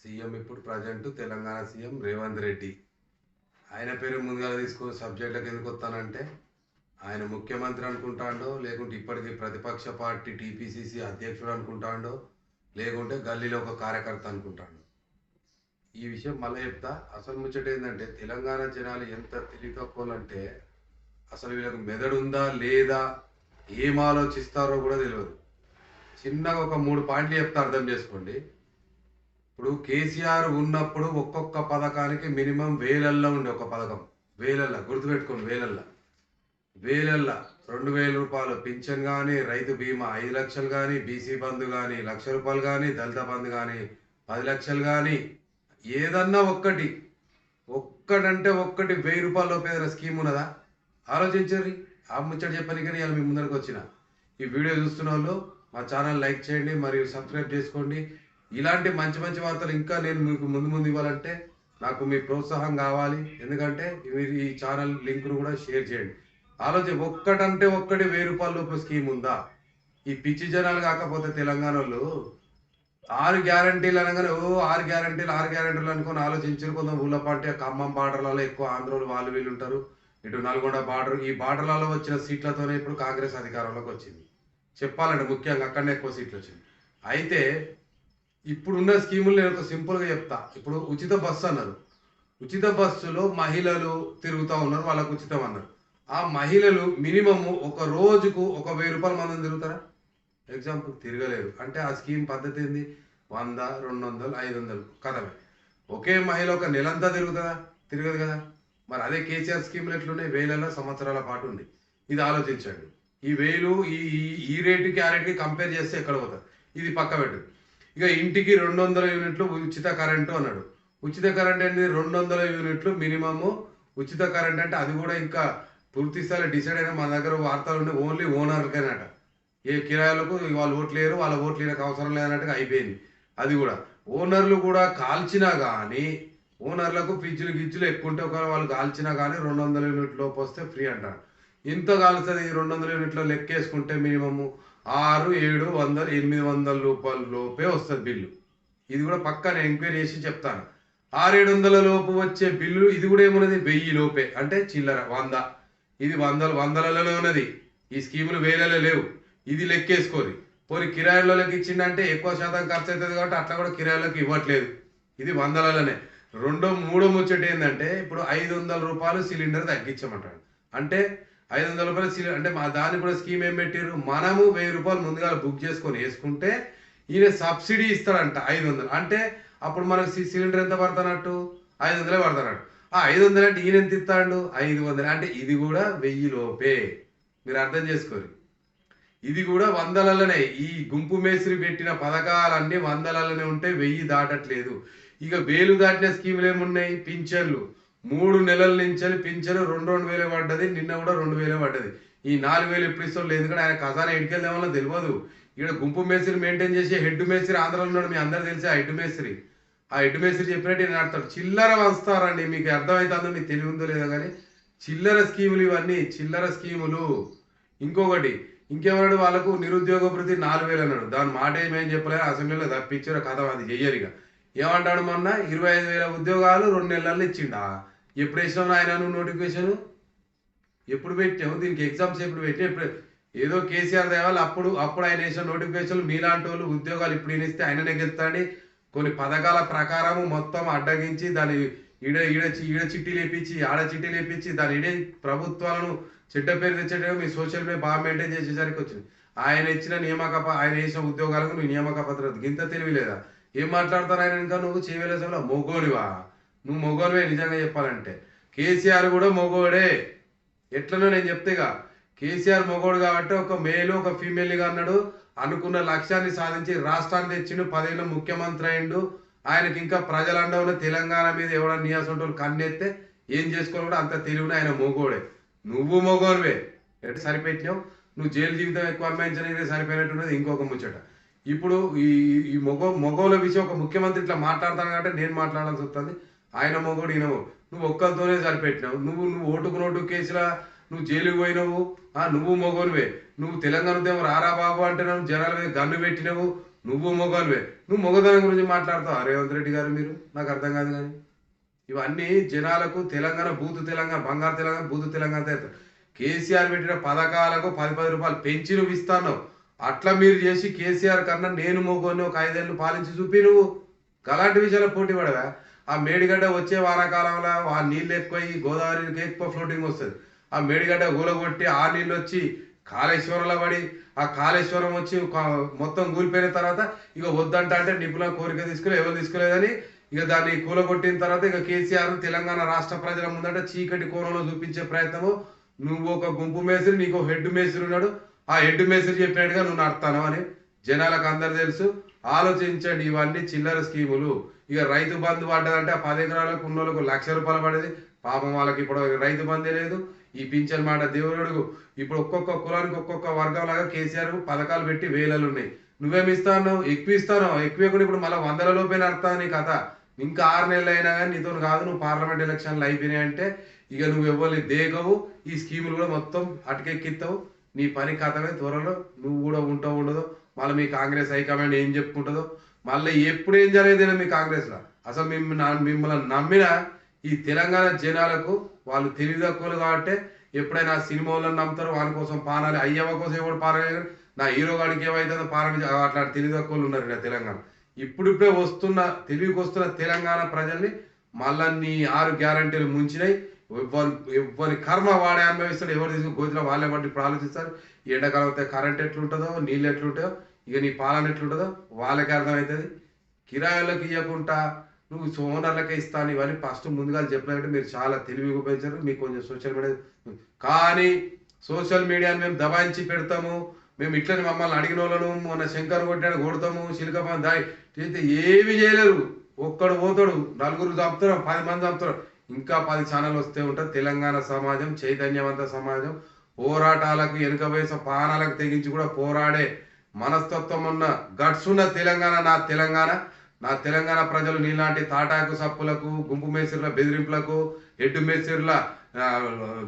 CM ఇప్పుడు present Telangana CM Revanth Reddy. ఆయన పేరు ముందుగా తీసుకుని సబ్జెక్టులకు ఎందుకు వస్తానంటే ఆయన ముఖ్యమంత్రి అనుకుంటాడో లేకుంటే ఇప్పటికీ ప్రతిపక్ష పార్టీ టీపీసీసీ అధ్యక్షుడు అనుకుంటాడో లేకుంటే గల్లీలో ఒక కార్యకర్త అనుకుంటాడు. ఈ విషయం మళ్ళీ చెప్తా. అసలు ముచ్చట ఏంటంటే తెలంగాణ జనాలు ఎంత తెలివితక్కువలంటే అసలు వీళ్ళకి మెదడు ఉందా లేదా ఏం ఆలోచిస్తారో కూడా తెలియదు. చిన్నగా ఒక మూడు పాయింట్లు చెప్తా అర్థం చేసుకోండి. ఇప్పుడు కేసీఆర్ ఉన్నప్పుడు ఒక్కొక్క పథకానికి మినిమం వేలల్లో ఉండే ఒక పథకం. వేలల్ల గుర్తుపెట్టుకోండి వేలల్ల. వేలల్ల రెండు వేల రూపాయలు పింఛన్ కానీ రైతు బీమా ఐదు లక్షలు కానీ బీసీ బంధు కానీ లక్ష రూపాయలు కానీ దళిత బంధు కానీ పది లక్షలు కానీ ఏదన్నా ఒక్కటి ఒక్కటంటే ఒక్కటి వెయ్యి రూపాయల లోపు స్కీమ్ ఉన్నదా? ఆలోచించండి. ఆ ముచ్చట చెప్పని కానీ ఇవాళ మీ ముందరకు వచ్చిన. ఈ వీడియో చూస్తున్న వాళ్ళు మా ఛానల్ లైక్ చేయండి మరియు సబ్స్క్రైబ్ చేసుకోండి. ఇలాంటి మంచి మంచి వార్తలు ఇంకా నేను మీకు ముందు ముందు ఇవ్వాలంటే నాకు మీ ప్రోత్సాహం కావాలి. ఎందుకంటే మీరు ఈ ఛానల్ లింక్ను కూడా షేర్ చేయండి. ఆలోచన ఒక్కటంటే ఒక్కటి వెయ్యి రూపాయల లోపు స్కీమ్ ఉందా? ఈ పిచ్చి జనాలు కాకపోతే తెలంగాణలో ఆరు గ్యారంటీలు అనగానే ఓ ఆరు గ్యారంటీలు ఆరు గ్యారంటీలు అనుకుని ఆలోచించారు. కొంత ఊళ్ళ పార్టీ ఖమ్మం బార్డర్లలో ఎక్కువ ఆంధ్రోలు వాళ్ళు వీళ్ళు ఉంటారు. ఇటు నల్గొండ బార్డర్ ఈ బార్డర్లలో వచ్చిన సీట్లతోనే ఇప్పుడు కాంగ్రెస్ అధికారంలోకి వచ్చింది. చెప్పాలంటే ముఖ్యంగా అక్కడనే ఎక్కువ సీట్లు వచ్చింది. అయితే ఇప్పుడున్న స్కీములు నేను ఒక సింపుల్గా చెప్తా. ఇప్పుడు ఉచిత బస్సు అన్నారు. ఉచిత బస్సులో మహిళలు తిరుగుతూ ఉన్నారు వాళ్ళకు ఉచితం అన్నారు. ఆ మహిళలు మినిమము ఒక రోజుకు ఒక వెయ్యి రూపాయల మంది తిరుగుతారా? ఎగ్జాంపుల్ తిరగలేరు. అంటే ఆ స్కీమ్ పద్ధతి ఏంది? వంద రెండు వందలు ఐదు వందలు. కథమే. ఒకే మహిళ ఒక నెలంతా తిరుగుతుందా తిరగదు కదా. మరి అదే కేసీఆర్ స్కీమ్లు ఎట్లున్నాయి? వేలలో సంవత్సరాల పాటు ఉంది. ఇది ఆలోచించండి. ఈ వేలు ఈ ఈ- రేటుకి ఆ రేటుకి కంపేర్ చేస్తే ఎక్కడ పోతుంది ఇది పక్క పెట్టు ఇక ఇంటికి రెండు వందల యూనిట్లు ఉచిత కరెంటు అన్నాడు. ఉచిత కరెంట్ అనేది రెండు వందల యూనిట్లు మినిమము. ఉచిత కరెంట్ అంటే అది కూడా ఇంకా పూర్తిస్థాయి డిసైడ్ అయిన మన దగ్గర వార్తలు ఉండే ఓన్లీ ఓనర్కేనట ఏ కిరాయిలకు వాళ్ళు ఓట్లేరు వాళ్ళ ఓట్లు లేనకు అవసరం లేదన్నట్టుగా అయిపోయింది. అది కూడా. ఓనర్లు కూడా కాల్చినా కానీ ఓనర్లకు పిచ్చులు గిచ్చులు ఎక్కువ ఉంటే ఒకవేళ వాళ్ళు కాల్చినా కానీ రెండు వందల యూనిట్ లోపు వస్తే ఫ్రీ అంటారు. ఎంత కాలుస్తుంది ఈ రెండు వందల యూనిట్లో లెక్కేసుకుంటే మినిమము ఆరు ఏడు వందలు ఎనిమిది వందల రూపాయల లోపే వస్తుంది బిల్లు. ఇది కూడా పక్కన ఎంక్వైరీ చేసి చెప్తాను. ఆరేడు వందల లోపు వచ్చే బిల్లు ఇది కూడా ఏమున్నది? వెయ్యి లోపే. అంటే చిల్లర వంద. ఇది వందల వందలలో ఉన్నది. ఈ స్కీములు వేలలో లేవు. ఇది లెక్కేసుకోరు పోనీ కిరాయిలోకి ఇచ్చిందంటే ఎక్కువ శాతం ఖర్చు అవుతుంది కాబట్టి అట్లా కూడా కిరాయిలోకి ఇవ్వట్లేదు. ఇది వందలలోనే. రెండో మూడో ముచ్చట ఏంటంటే ఇప్పుడు ఐదు వందల రూపాయలు సిలిండర్ తగ్గించమంటాడు. అంటే ఐదు వందల రూపాయలు సిలిండర్ అంటే మా దానికి కూడా స్కీమ్ ఏం పెట్టారు మనము వెయ్యి రూపాయలు ముందుగా బుక్ చేసుకొని వేసుకుంటే ఈయన సబ్సిడీ ఇస్తాడంట ఐదు వందలు. అంటే అప్పుడు మనకు సి- సిలిండర్ ఎంత పడతానట్టు? ఐదు వందలే పడతానట్టు. ఆ ఐదు వందలు అంటే ఈయన ఎంత ఇస్తాడు? ఐదు వందలు. అంటే ఇది కూడా వెయ్యి లోపే. మీరు అర్థం చేసుకోరు ఇది కూడా వందలలోనే ఈ గుంపు మేస్త్రి పెట్టిన పథకాలన్నీ వందలలోనే ఉంటే వెయ్యి దాటట్లేదు. ఇక వేలు దాటిన స్కీములు ఏమున్నాయి? పింఛన్లు. మూడు నెలల నుంచి పింఛను రెండు రెండు వేలే పడ్డది నిన్న కూడా రెండు వేలే పడ్డది. ఈ నాలుగు వేలు ఎప్పుడు లేదు ఎందుకంటే ఆయన ఖజానా ఎడికెళ్దామో తెలియదు. ఇక్కడ గుంపు మేస్త్రి మెయింటైన్ చేసి హెడ్ మేస్త్రి ఆంధ్రలో ఉన్నాడు మీ అందరూ తెలిసి ఆ హెడ్ మేస్త్రి. ఆ హెడ్ మేస్త్రి చెప్పినట్టు నేను ఆడతాడు. చిల్లర వస్తారండి మీకు అర్థమవుతుందో మీకు తెలివి ఉందో లేదో కానీ చిల్లర స్కీములు ఇవన్నీ చిల్లర స్కీములు. ఇంకొకటి ఇంకెవరాడు వాళ్ళకు నిరుద్యోగ ప్రతి నాలుగు వేలు అన్నాడు. దాని మాట ఏమేం చెప్పలేదు అసెంబ్లీలో తప్పించారు కథ అది ఇక. ఏమంటాడు మొన్న? ఇరవై ఐదు వేల ఉద్యోగాలు రెండు నెలల్లో ఇచ్చిండా? ఎప్పుడు వేసినావు ఆయన నువ్వు నోటిఫికేషన్ ఎప్పుడు పెట్టావు? దీనికి ఎగ్జామ్స్ ఎప్పుడు పెట్టి ఎప్పుడు? ఏదో కేసీఆర్ దేవాలి అప్పుడు అప్పుడు ఆయన వేసిన నోటిఫికేషన్లు మీలాంటి వాళ్ళు ఉద్యోగాలు ఇప్పుడు ఈయనిస్తే ఆయననే గెలుస్తాడని కొన్ని పథకాల ప్రకారము మొత్తం అడ్డగించి దాని ఈడ ఈడ ఈడ చిట్టి లేపించి ఆడ చిట్టి లేపించి దాని ఈడే ప్రభుత్వాలను చెడ్డ పేరు తెచ్చేటప్పుడు మీ సోషల్ మీడియా బాగా మెయింటైన్ చేసేసరికి వచ్చింది. ఆయన ఇచ్చిన నియామక ఆయన వేసిన ఉద్యోగాలకు నువ్వు నియామక పత్రం గింత తెలివి లేదా ఏం మాట్లాడతారు ఆయన ఇంకా నువ్వు? చేయలేసా మొగోనివా నువ్వు మొగోనివే నిజంగా చెప్పాలంటే. కేసీఆర్ కూడా మొగోడే. ఎట్లనో నేను చెప్తేగా కేసీఆర్ మొగోడు కాబట్టి ఒక మేలు ఒక ఫీమేల్గా అన్నాడు. అనుకున్న లక్ష్యాన్ని సాధించి రాష్ట్రాన్ని తెచ్చిండు. పదేళ్ళు ముఖ్యమంత్రి అయిండు. ఆయనకి ఇంకా ప్రజలండ ఉన్న తెలంగాణ మీద ఎవడన్నా నియాసంటోళ్ళు కన్నెత్తే ఏం చేసుకోవాలి కూడా అంత తెలివిన ఆయన మొగోడే. నువ్వు మొగోనివే ఎటు సరిపెట్టినావు? నువ్వు జైలు జీవితం ఎక్కువ అమ్మాయించడానికి సరిపోయినట్టున్నది ఇంకొక ముచ్చట. ఇప్పుడు ఈ ఈ మొగో మొగోల విషయం ఒక ముఖ్యమంత్రి ఇట్లా మాట్లాడతాను కాబట్టి నేను మాట్లాడాల్సి వస్తుంది. ఆయన మొగుడు ఈయన నువ్వు ఒక్కరితోనే సరిపెట్టినావు. నువ్వు నువ్వు ఓటుకు నోటు కేసులా నువ్వు జైలుకు పోయినావు. ఆ నువ్వు మొగోనివే. నువ్వు తెలంగాణ రారా బాబు అంటే నువ్వు జనాల మీద గన్ను పెట్టినవు. నువ్వు మొగోనివే. నువ్వు మొగదనం గురించి మాట్లాడతావు. రేవంత్ రెడ్డి గారు మీరు? నాకు అర్థం కాదు కానీ. ఇవన్నీ జనాలకు తెలంగాణ బూతు తెలంగాణ బంగారు తెలంగాణ బూతు తెలంగాణ తె- కేసీఆర్ పెట్టిన పథకాలకు పది పది రూపాయలు పెంచి నువ్వు ఇస్తాను అట్లా మీరు చేసి కేసీఆర్ కన్నా నేను మొగోని ఒక ఐదేళ్ళు పాలించి చూపి నువ్వు. అలాంటి విషయాలు పోటీ పడవా? ఆ మేడిగడ్డ వచ్చే వానాకాలంలో ఆ నీళ్ళు ఎక్కువ గోదావరికి ఎక్కువ ఫ్లోటింగ్ వస్తుంది. ఆ మేడిగడ్డ గూలగొట్టి ఆ నీళ్ళు వచ్చి కాళేశ్వరంలో పడి ఆ కాళేశ్వరం వచ్చి మొత్తం కూలిపోయిన తర్వాత ఇక వద్దంట అంటే నిపుణుల కోరిక తీసుకుని ఎవరు తీసుకోలేదని ఇక దాన్ని కూలగొట్టిన తర్వాత ఇక కేసీఆర్ తెలంగాణ రాష్ట్ర ప్రజల ముందట చీకటి కోణంలో చూపించే ప్రయత్నము. నువ్వు ఒక గుంపు మేసిరి నీకు ఒక హెడ్ మేసిరి ఉన్నాడు. ఆ హెడ్ మేసిరి చెప్పినట్టుగా నువ్వు నడతాను అని జనాలకు అందరు తెలుసు. ఆలోచించండి ఇవన్నీ చిల్లర స్కీములు. ఇక రైతు బంధు పడ్డదంటే ఆ పది ఎకరాలకు ఉన్న వాళ్ళకు లక్ష రూపాయలు పడేది. పాపం వాళ్ళకి ఇప్పుడు రైతు బంధే లేదు. ఈ పింఛన్ మాట దేవుడు ఇప్పుడు ఒక్కొక్క కులానికి ఒక్కొక్క వర్గం లాగా కేసీఆర్ పథకాలు పెట్టి వేలలు ఉన్నాయి. నువ్వేమి ఇస్తాను ఎక్కువ ఇస్తాను? ఎక్కువ కూడా ఇప్పుడు మళ్ళీ వందల లోపే నడుతా నీ కథ. ఇంకా ఆరు నెలలు అయినా కానీ నీతో కాదు నువ్వు పార్లమెంట్ ఎలక్షన్లు అయిపోయినాయి అంటే ఇక నువ్వు ఎవరిని దేగవు ఈ స్కీములు కూడా మొత్తం అటుకెక్కిస్తావు. నీ పని కథమే త్వరలో నువ్వు కూడా ఉంటావు ఉండదు. మళ్ళీ మీ కాంగ్రెస్ హైకమాండ్ ఏం చెప్పుకుంటుందో? మళ్ళీ ఎప్పుడు ఏం జరిగేది మీ కాంగ్రెస్లో? అసలు మిమ్మల్ని మిమ్మల్ని నమ్మిన ఈ తెలంగాణ జనాలకు వాళ్ళు తెలివి తక్కువలు కాబట్టి ఎప్పుడైనా సినిమా వాళ్ళని నమ్ముతారు వాళ్ళ కోసం పానాలి అయ్యవ కోసం ఎవడు పారాలి నా హీరో గాడికి ఏమైతుందో పారమించ అట్లాంటి తెలివి తక్కువలు ఉన్నారు ఇక్కడ తెలంగాణ. ఇప్పుడిప్పుడే వస్తున్న తెలివికి వస్తున్న తెలంగాణ ప్రజల్ని మళ్ళా నీ ఆరు గ్యారంటీలు ముంచినాయి. ఎవ్వరి ఎవ్వరి కర్మ వాడే అనుభవిస్తాడు ఎవరు తీసుకుని గోతిలో వాళ్ళే బట్టి ఇప్పుడు ఆలోచిస్తారు. ఎండాకాలం అయితే కరెంట్ ఎట్లుంటుందో నీళ్ళు ఎట్లుంటాయో ఇక నీ పాలన ఎట్లుంటుందో వాళ్ళకి అర్థమవుతుంది. కిరాయిలకు ఇవ్వకుండా నువ్వు సోనర్లకే ఇస్తాను ఇవన్నీ ఫస్ట్ ముందుగా చెప్పినట్టు మీరు చాలా తెలివి ఉపయోగించారు. మీకు కొంచెం సోషల్ మీడియా కానీ సోషల్ మీడియాని మేము దబాయించి పెడతాము. మేము ఇట్లని మమ్మల్ని అడిగిన వాళ్ళను మొన్న శంకర్ కొట్టాడు కొడతాము చిలుక దాయి. చేస్తే ఏమి చేయలేరు. ఒక్కడు పోతాడు. నలుగురు చంపుతారు పది మంది చంపుతారు. ఇంకా పది ఛానల్ వస్తే ఉంటుంది. తెలంగాణ సమాజం చైతన్యవంత సమాజం. పోరాటాలకు వెనుక వయసు పానాలకు తెగించి కూడా పోరాడే మనస్తత్వం ఉన్న గట్స్ ఉన్న తెలంగాణ నా తెలంగాణ నా తెలంగాణ ప్రజలు నీలాంటి తాటాకు సప్పులకు గుంపు మేసిర్ల బెదిరింపులకు ఎడ్డు మేసిర్ల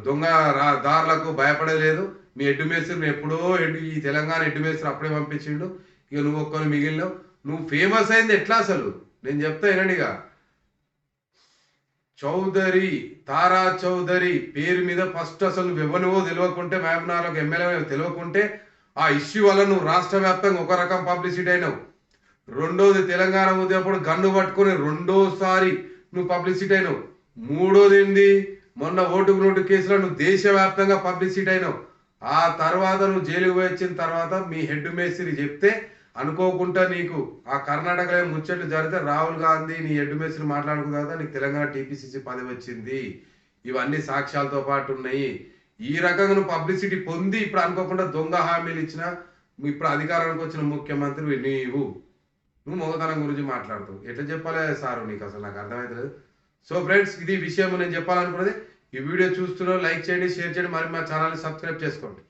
దొంగ రా- దారులకు భయపడలేదు. మీ ఎడ్డు మేసిరిని ఎప్పుడో ఎడ్డు ఈ తెలంగాణ ఎడ్డు మేసిరి అప్పుడే పంపించిండు. ఇక నువ్వు ఒక్కరు మిగిలినావు. నువ్వు ఫేమస్ అయింది ఎట్లా అసలు? నేను చెప్తా వినండిగా చౌదరి తారా చౌదరి పేరు మీద ఫస్ట్ అసలు నువ్వు ఎవరివో తెలియకుంటే మేమనాలకు ఎమ్మెల్యే తెలియకుంటే ఆ ఇష్యూ వల్ల నువ్వు రాష్ట్ర వ్యాప్తంగా ఒక రకం పబ్లిసిటీ అయినావు. రెండోది తెలంగాణ ఉదయప్పుడు గన్ను పట్టుకొని రెండోసారి నువ్వు పబ్లిసిటీ అయినావు. మూడోది ఏంది? మొన్న ఓటుకు నోటు కేసులో నువ్వు దేశవ్యాప్తంగా పబ్లిసిటీ అయినావు. ఆ తర్వాత నువ్వు జైలుకు పోయి వచ్చిన తర్వాత మీ హెడ్ మేస్త్రి చెప్తే అనుకోకుండా నీకు ఆ కర్ణాటకలో ముచ్చట్లు జరిగితే రాహుల్ గాంధీ నీ హెడ్ మేస్త్రి మాట్లాడుకున్న తర్వాత నీకు తెలంగాణ టీపీసీసీ పదవి వచ్చింది. ఇవన్నీ సాక్ష్యాలతో పాటు ఉన్నాయి. ఈ రకంగా నువ్వు పబ్లిసిటీ పొంది ఇప్పుడు అనుకోకుండా దొంగ హామీలు ఇచ్చిన ఇప్పుడు అధికారానికి వచ్చిన ముఖ్యమంత్రి నీవు. నువ్వు మొగతనం గురించి మాట్లాడుతావు. ఎట్లా చెప్పాలి సారు నీకు అసలు నాకు అర్థమవుతలేదు సో ఫ్రెండ్స్ ఇది విషయం నేను చెప్పాలనుకున్నది. ఈ వీడియో చూస్తున్నా లైక్ చేయండి షేర్ చేయండి. మరి మా ఛానల్ని సబ్స్క్రైబ్ చేసుకోండి.